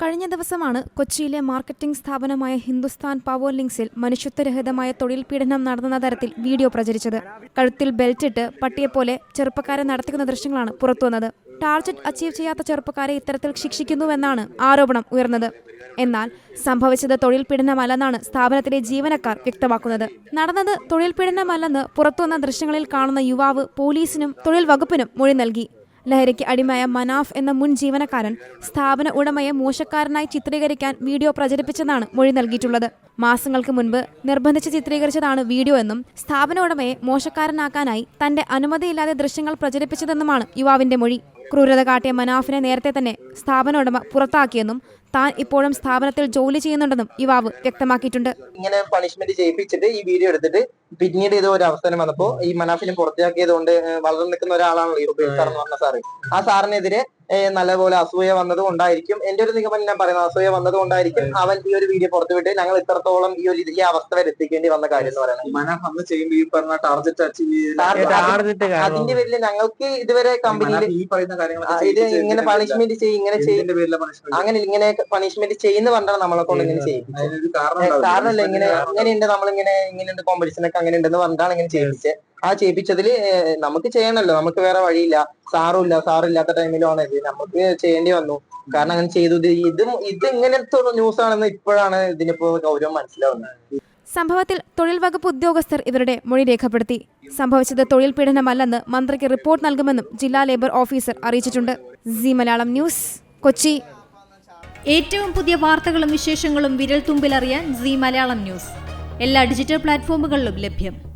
കഴിഞ്ഞ ദിവസമാണ് കൊച്ചിയിലെ മാർക്കറ്റിംഗ് സ്ഥാപനമായ ഹിന്ദുസ്ഥാൻ പവർ ലിങ്സിൽ മനുഷ്യത്വരഹിതമായ തൊഴിൽ പീഡനം നടന്ന തരത്തിൽ വീഡിയോ പ്രചരിച്ചത്. കഴുത്തിൽ ബെൽറ്റിട്ട് പട്ടിയെപ്പോലെ ചെറുപ്പക്കാരെ നടത്തിക്കുന്ന ദൃശ്യങ്ങളാണ് പുറത്തുവന്നത്. ടാർജറ്റ് അച്ചീവ് ചെയ്യാത്ത ചെറുപ്പക്കാരെ ഇത്തരത്തിൽ ശിക്ഷിക്കുന്നുവെന്നാണ് ആരോപണം ഉയർന്നത്. എന്നാൽ സംഭവിച്ചത് തൊഴിൽ പീഡനമല്ലെന്നാണ് സ്ഥാപനത്തിലെ ജീവനക്കാർ വ്യക്തമാക്കുന്നത്. നടന്നത് തൊഴിൽ പീഡനമല്ലെന്ന് പുറത്തുവന്ന ദൃശ്യങ്ങളിൽ കാണുന്ന യുവാവ് പോലീസിനും തൊഴിൽ വകുപ്പിനും മൊഴി നൽകി. ലഹരിക്ക് അടിമയായ മനാഫ് എന്ന മുൻ ജീവനക്കാരൻ സ്ഥാപന ഉടമയെ മോശക്കാരനായി ചിത്രീകരിക്കാൻ വീഡിയോ പ്രചരിപ്പിച്ചെന്നാണ് മൊഴി നൽകിയിട്ടുള്ളത്. മാസങ്ങൾക്ക് മുൻപ് നിർബന്ധിച്ച് ചിത്രീകരിച്ചതാണ് വീഡിയോ എന്നും സ്ഥാപന ഉടമയെ മോശക്കാരനാക്കാനായി തന്റെ അനുമതിയില്ലാതെ ദൃശ്യങ്ങൾ പ്രചരിപ്പിച്ചതെന്നുമാണ് യുവാവിന്റെ മൊഴി. ക്രൂരത കാട്ടിയ മനാഫിനെ നേരത്തെ തന്നെ സ്ഥാപന ഉടമ പുറത്താക്കിയെന്നും താൻ ഇപ്പോഴും സ്ഥാപനത്തിൽ ജോലി ചെയ്യുന്നുണ്ടെന്നും യുവാവ് വ്യക്തമാക്കിയിട്ടുണ്ട്. ഇങ്ങനെ പണിഷ്മെന്റ് ചെയ്യിപ്പിച്ചിട്ട് ഈ വീഡിയോ എടുത്തിട്ട് പിന്നീട് ഇത് ഒരു അവസരം വന്നപ്പോ ഈ മനാഫിനെ പുറത്താക്കിയത് കൊണ്ട് വളർന്നു നിൽക്കുന്ന ഒരാളാണല്ലോ എന്ന് പറഞ്ഞ ആ സാറിനെതിരെ നല്ലപോലെ അസൂയ വന്നത് കൊണ്ടായിരിക്കും. എന്റെ ഒരു നിഗമനം ഞാൻ പറയുന്നത് അസൂയ വന്നത് കൊണ്ടായിരിക്കും അവൻ ഈ ഒരു വീഡിയോ പുറത്തുവിട്ട് ഞങ്ങൾ ഇത്രത്തോളം ഈ ഒരു ഈ അവസ്ഥ വരെ എത്തിക്കേണ്ടി വന്ന കാര്യം എന്ന് പറയുന്നത്. മനാഫ് അന്ന് ചെയ്യുമ്പോ ഈ പറഞ്ഞ ടാർഗറ്റ് അച്ചീവ് സാർ, അതിന്റെ പേരിൽ ഞങ്ങൾക്ക് ഇതുവരെ കമ്പനിയിൽ ഈ പറയുന്ന കാര്യങ്ങൾ ഇത് ഇങ്ങനെ പണിഷ്മെന്റ് ചെയ്യും ഇങ്ങനെ ചെയ്യും പേരിലെ അങ്ങനെ ഇങ്ങനെ പണിഷ്മെന്റ് ചെയ്യുന്ന പറഞ്ഞാൽ നമ്മളെ കൊണ്ട് ഇങ്ങനെ ചെയ്യും കാരണമല്ല ഇങ്ങനെ ഇങ്ങനെയുണ്ട് നമ്മളിങ്ങനെ ഇങ്ങനെയുണ്ട് കോമ്പറ്റീഷൻ ഒക്കെ അങ്ങനെ ഉണ്ടെന്ന് പറഞ്ഞിട്ടാണ് ഇങ്ങനെ ചെയ്യിപ്പിച്ചത്. ആ ചെയ്യിപ്പിച്ചതിൽ നമുക്ക് ചെയ്യണല്ലോ. നമുക്ക് വേറെ വഴിയില്ല. സാറും ഇല്ല സാറില്ലാത്ത ടൈമിലാണ് ഇത്. നമുക്ക് ചെയ്യേണ്ടി വന്നു. കാരണം അങ്ങനെ ചെയ്തു. ഇത് ഇത് ഇത് ഇങ്ങനത്തെ ന്യൂസ് ആണെന്ന് ഇപ്പോഴാണ് ഇതിനിപ്പോ ഗൗരവം മനസ്സിലാവുന്നത്. സംഭവത്തിൽ തൊഴിൽ വകുപ്പ് ഉദ്യോഗസ്ഥർ ഇവരുടെ മൊഴി രേഖപ്പെടുത്തി. സംഭവിച്ചത് തൊഴിൽ പീഡനമല്ലെന്ന് മന്ത്രിക്ക് റിപ്പോർട്ട് നൽകുമെന്നും ജില്ലാ ലേബർ ഓഫീസർ അറിയിച്ചിട്ടുണ്ട്. C Malayalam news Kochi. ഏറ്റവും പുതിയ വാർത്തകളും വിശേഷങ്ങളും വിരൽ തുമ്പിലറിയാൻ സി മലയാളം ന്യൂസ്. എല്ലാ ഡിജിറ്റൽ പ്ലാറ്റ്ഫോമുകളിലും ലഭ്യം.